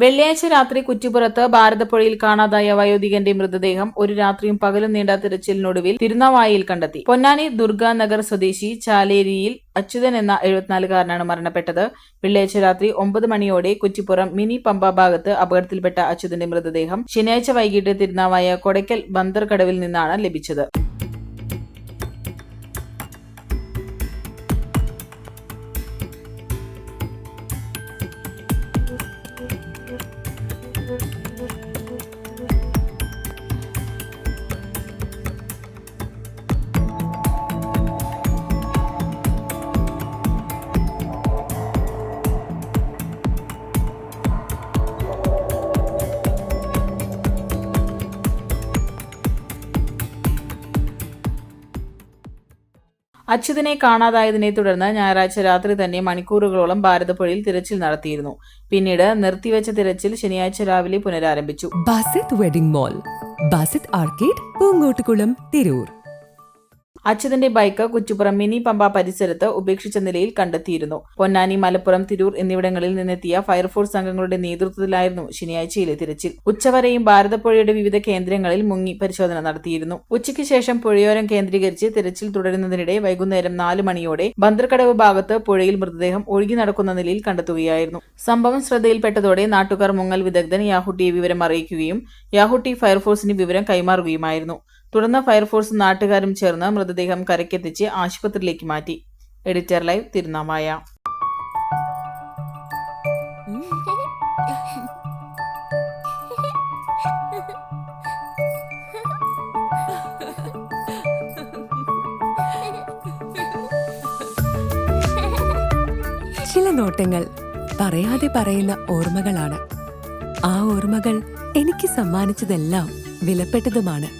വെള്ളിയാഴ്ച രാത്രി കുറ്റിപ്പുറത്ത് ഭാരതപ്പുഴയിൽ കാണാതായ വയോധികന്റെ മൃതദേഹം ഒരു രാത്രിയും പകലും നീണ്ട തിരച്ചിലിനൊടുവിൽ തിരുനാവായിൽ കണ്ടെത്തി. പൊന്നാനി ദുർഗാനഗർ സ്വദേശി ചാലേരിയിൽ അച്യുതൻ എന്ന എഴുപത്തിനാലുകാരനാണ് മരണപ്പെട്ടത്. വെള്ളിയാഴ്ച രാത്രി ഒമ്പത് മണിയോടെ കുറ്റിപ്പുറം മിനി പമ്പ ഭാഗത്ത് അപകടത്തിൽപ്പെട്ട അച്യുതന്റെ മൃതദേഹം ശനിയാഴ്ച വൈകിട്ട് തിരുനാവായ കൊടയ്ക്കൽ ബന്ദർകടവിൽ നിന്നാണ് ലഭിച്ചത്. അച്യുതനെ കാണാതായതിനെ തുടർന്ന് ഞായറാഴ്ച രാത്രി തന്നെ മണിക്കൂറുകളോളം ഭാരതപ്പുഴയിൽ തിരച്ചിൽ നടത്തിയിരുന്നു. പിന്നീട് നിർത്തിവെച്ച തിരച്ചിൽ ശനിയാഴ്ച രാവിലെ പുനരാരംഭിച്ചു. Basith wedding mall Basith arcade Poongottukulam Tirur. അച്യുതന്റെ bike Kuttippuram mini Pamba പരിസരത്ത് ഉപേക്ഷിച്ച നിലയിൽ കണ്ടെത്തിയിരുന്നു. പൊന്നാനി മലപ്പുറം തിരൂർ എന്നിവിടങ്ങളിൽ നിന്നെത്തിയ ഫയർഫോഴ്സ് സംഘങ്ങളുടെ നേതൃത്വത്തിലായിരുന്നു ശനിയാഴ്ചയിലെ തിരച്ചിൽ. ഉച്ചവരെയും ഭാരതപ്പുഴയുടെ വിവിധ കേന്ദ്രങ്ങളിൽ മുങ്ങി പരിശോധന നടത്തിയിരുന്നു. ഉച്ചയ്ക്ക് ശേഷം പുഴയോരം കേന്ദ്രീകരിച്ച് തിരച്ചിൽ തുടരുന്നതിനിടെ വൈകുന്നേരം നാല് മണിയോടെ ബന്ദർക്കടവ് ഭാഗത്ത് പുഴയിൽ മൃതദേഹം ഒഴുകി നടക്കുന്ന നിലയിൽ കണ്ടെത്തുകയായിരുന്നു. സംഭവം ശ്രദ്ധയിൽപ്പെട്ടതോടെ നാട്ടുകാർ മുങ്ങൽ വിദഗ്ധൻ യാഹുട്ടിയെ വിവരം അറിയിക്കുകയും യാഹുട്ടി ഫയർഫോഴ്സിന് വിവരം കൈമാറുകയുമായിരുന്നു. തുടർന്ന് ഫയർഫോഴ്സും നാട്ടുകാരും ചേർന്ന് മൃതദേഹം കരയ്ക്കെത്തിച്ച് ആശുപത്രിയിലേക്ക് മാറ്റി. Editor live Thirunavaya. ചില നോട്ടങ്ങൾ പറയാതെ പറയുന്ന ഓർമ്മകളാണ്. ആ ഓർമ്മകൾ എനിക്ക് സമ്മാനിച്ചതെല്ലാം വിലപ്പെട്ടതുമാണ്.